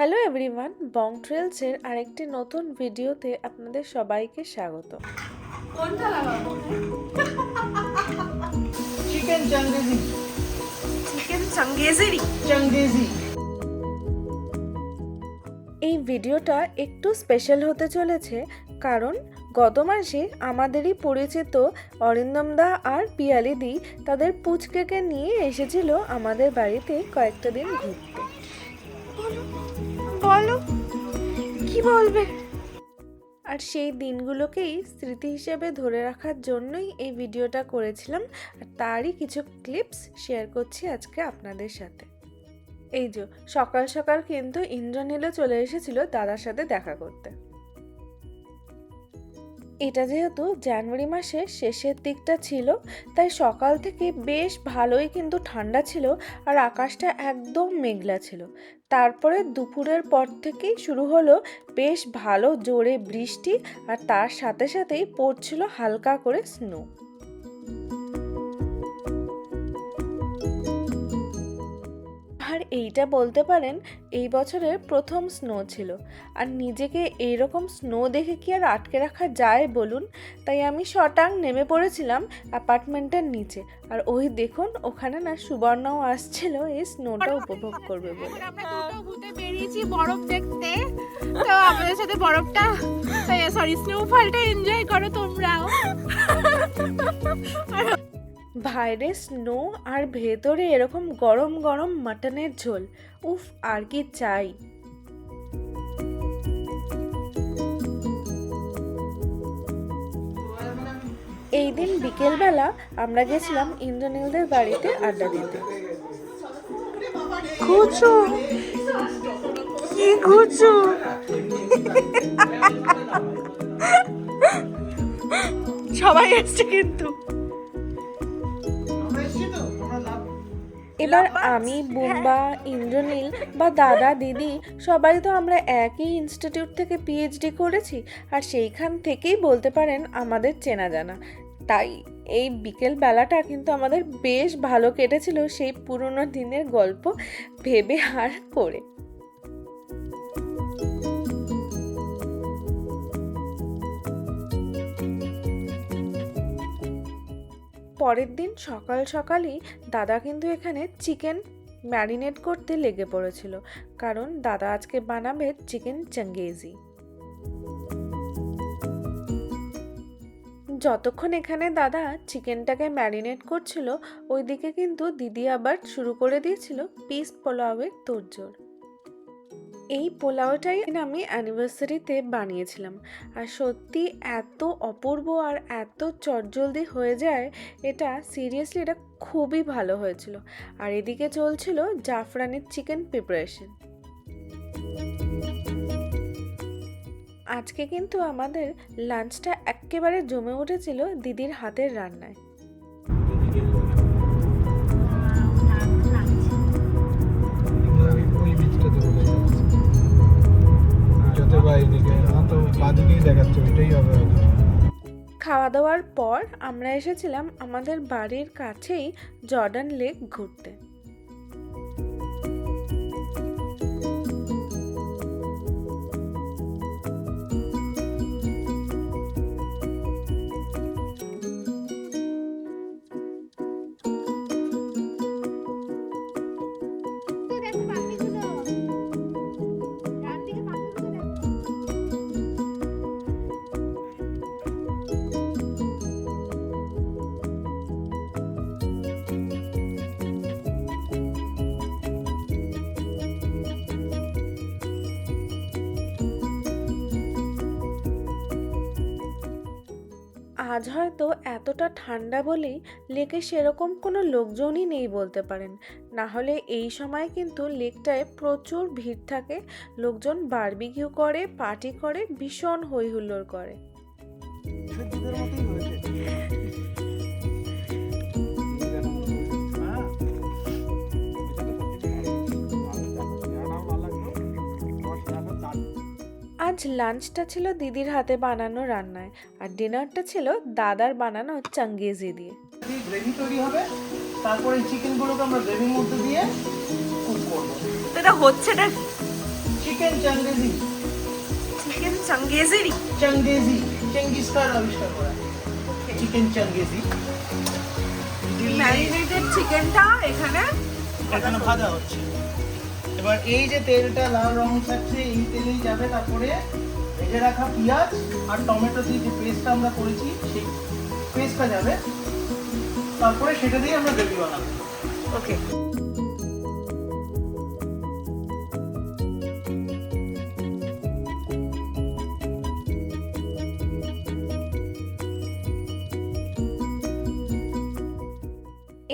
Hello everyone বং ট্রেলসের আরেকটি নতুন ভিডিওতে আপনাদের সবাইকে স্বাগত। কোনটা লাগাবো? চিকেন চাঙ্গেজি চিকেন চাঙ্গেজেরি চাঙ্গেজি এই ভিডিওটা একটু স্পেশাল হতে চলেছে কারণ গত মাসে আমাদেরই পরিচিত অরিন্দম দা আর পিয়ালিদি তাদের পুচকেকে নিয়ে এসেছিল আমাদের বাড়িতে কয়েকটা দিন ঘুরতে। বলবে? আর সেই দিনগুলোকেই স্মৃতি হিসেবে ধরে রাখার জন্যই এই ভিডিওটা করেছিলাম। আর তারই কিছু ক্লিপস শেয়ার করছি আজকে আপনাদের সাথে। এই যে, সকাল সকাল কিন্তু ইন্দ্রনীলও চলে এসেছিল দাদার সাথে দেখা করতে। এটা যেহেতু জানুয়ারি মাসের শেষের দিকটা ছিল, তাই সকাল থেকে বেশ ভালোই কিন্তু ঠান্ডা ছিল আর আকাশটা একদম মেঘলা ছিল। তারপরে দুপুরের পর থেকেই শুরু হলো বেশ ভালো জোরে বৃষ্টি আর তার সাথে সাথেই পড়ছিল হালকা করে স্নো এইটা বলতে পারেন এই বছরের প্রথম স্নো ছিল। আর নিজেকে এইরকম স্নো দেখে কি আর আটকে রাখা যায় বলুন? তাই আমি শটাং নেমে পড়েছিলাম অ্যাপার্টমেন্টের নিচে। আর ওই দেখুন ওখানে না সুবর্ণাও আসছিল এই স্নোটা উপভোগ করবে বলে। বেরিয়েছি বরফ দেখতে। তো আপনাদের সাথে বরফটা সরি স্নোফলটা এনজয় করো তোমরাও। বাইরে স্নো আর ভেতরে এরকম গরম গরম মাটনের ঝোল। উফ, আর কি চাই। এই দিন বিকেলবেলা আমরা গেছিলাম ইন্দ্রনীলদের বাড়িতে আড্ডা দিতে। সবাই এসছে কিন্তু। এবার আমি বুম্বা ইন্দ্রনীল বা দাদা দিদি সবাই তো আমরা একই ইনস্টিটিউট থেকে পিএইচডি করেছি আর সেইখান থেকেই বলতে পারেন আমাদের চেনা জানা। তাই এই বিকেল বেলাটা কিন্তু আমাদের বেশ ভালো কেটেছিল সেই পুরনো দিনের গল্প ভেবে আর করে। পরের দিন সকাল সকালই দাদা কিন্তু এখানে চিকেন ম্যারিনেট করতে লেগে পড়েছিল, কারণ দাদা আজকে বানাবে চিকেন চাঙ্গেজি। যতক্ষণ এখানে দাদা চিকেনটাকে ম্যারিনেট করছিল, ওইদিকে কিন্তু দিদি আবার শুরু করে দিয়েছিল পিস পোলাওয়ের তোড়জোড়। এই পোলাওটাই আমি অ্যানিভার্সারিতে বানিয়েছিলাম। আর সত্যি এত অপূর্ব আর এত চটজলদি হয়ে যায়, এটা সিরিয়াসলি এটা খুবই ভালো হয়েছিল। আর এদিকে চলছিল জাফরানের চিকেন প্রিপারেশন আজকে কিন্তু আমাদের লাঞ্চটা একেবারে জমে উঠেছিল দিদির হাতের রান্নায়। খাওয়া দাওয়ার পর আমরা এসেছিলাম আমাদের বাড়ির কাছেই জর্ডান লেক ঘুরতে। আজ হয়তো এতটা ঠান্ডা বলেই লেকে সেরকম কোনো লোকজনই নেই বলতে পারেন। না হলে এই সময় কিন্তু লেকটায় প্রচুর ভিড় থাকে, লোকজন বার্বিকিউ করে, পার্টি করে, ভীষণ হই হুল্লোড় করে লাঞ্চটা ছিল দিদির হাতে বানানো রান্নায় আর ডিনারটা ছিল দাদার বানানো চাঙ্গেজি দিয়ে। গ্রেভি তৈরি হবে তারপরে এই চিকেনগুলোকে আমরা গ্রেভির মধ্যে দিয়ে কুক করব। এটা হচ্ছে না চিকেন চাঙ্গেজি। চিকেন চাঙ্গেজেরি চাঙ্গেজি চেঙ্গিস খান আবিষ্কার করা। চিকেন চাঙ্গেজি। ম্যারিনেটেড চিকেনটা এখানে এখানে ভাজা হচ্ছে। এবার এই যে তেলটা লাল রং থাকছে, এই তেলেই যাবে তারপরে ভেজে রাখা পেঁয়াজ আর টমেটো দিয়ে যে পেস্টটা আমরা করেছি, সেই পেস্টটা যাবে। তারপরে সেটা দিয়ে আমরা গ্রেভি বানাবো। ওকে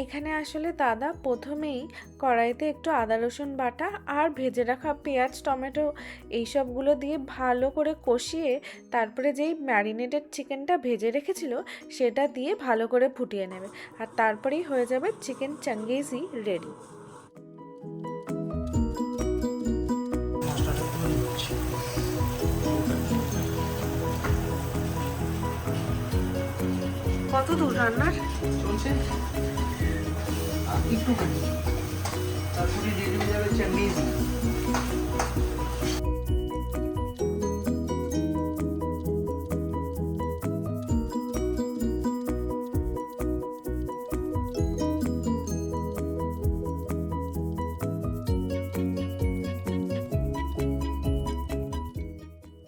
এখানে আসলে দাদা প্রথমেই কড়াইতে একটু আদা রসুন বাটা আর ভেজে রাখা পেঁয়াজ টমেটো এইসবগুলো দিয়ে ভালো করে কষিয়ে তারপরে যেই ম্যারিনেটেড চিকেনটা ভেজে রেখেছিল সেটা দিয়ে ভালো করে ফুটিয়ে নেবে। আর তারপরেই হয়ে যাবে চিকেন চাঙ্গেজি রেডি। কত দূর রান্নার? চলছে।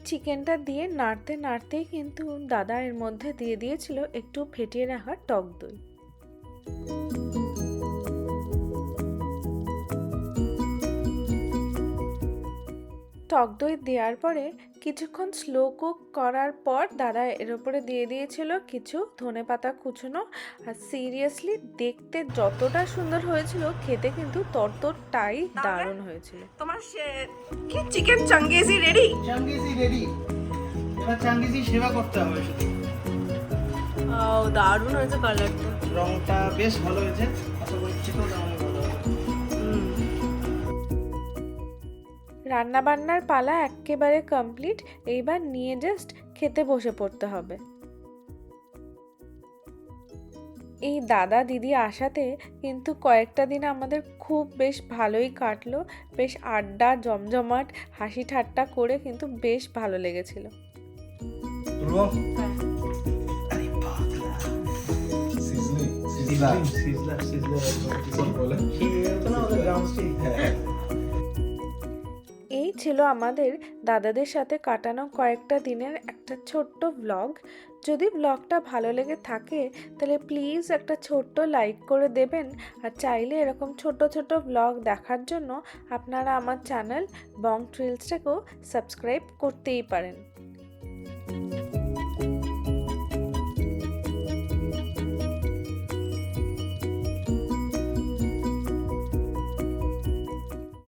চিকেনটা দিয়ে নাড়তে নাড়তেই কিন্তু দাদা এর মধ্যে দিয়ে দিয়েছিল একটু ফেটিয়ে রাখা টক দই। টক দই দেওয়ার পরে কিছুক্ষণ স্লো কুক করার পর দাদা এর উপরে দিয়ে দিয়েছিল কিছু ধনে পাতা কুচনো। আর সিরিয়াসলি দেখতে যতটা সুন্দর হয়েছিল খেতে কিন্তু ততটাই দারুণ হয়েছিল। তোমার কি chicken changezi ready changezi ready এবার চাঙ্গেজি সেবা করতে হবে শুধু। দারুণ হয়েছে কালারটা রংটা বেশ ভালো হয়েছে। আশা করি খেতেও তেমন ভালো হবে রান্না বান্নার পালা একেবারে কমপ্লিট এইবার নিয়ে জাস্ট খেতে বসে পড়তে হবে এই দাদা দিদি আসাতে কিন্তু কয়েকটা দিন আমাদের খুব বেশ ভালোই কাটলো বেশ আড্ডা জমজমাট হাসি ঠাট্টা করে কিন্তু বেশ ভালো লেগেছিল সিজলিং সিজলার কি বলে ছিল আমাদের দাদাদের সাথে কাটানো কয়েকটা দিনের একটা ছোট্ট ব্লগ যদি ব্লগটা ভালো লেগে থাকে, তাহলে প্লিজ একটা ছোট্ট লাইক করে দেবেন। আর চাইলে এরকম ছোট ছোট ব্লগ দেখার জন্য আপনারা আমার চ্যানেল বং ট্রিলসটাকেও সাবস্ক্রাইব করতেই পারেন।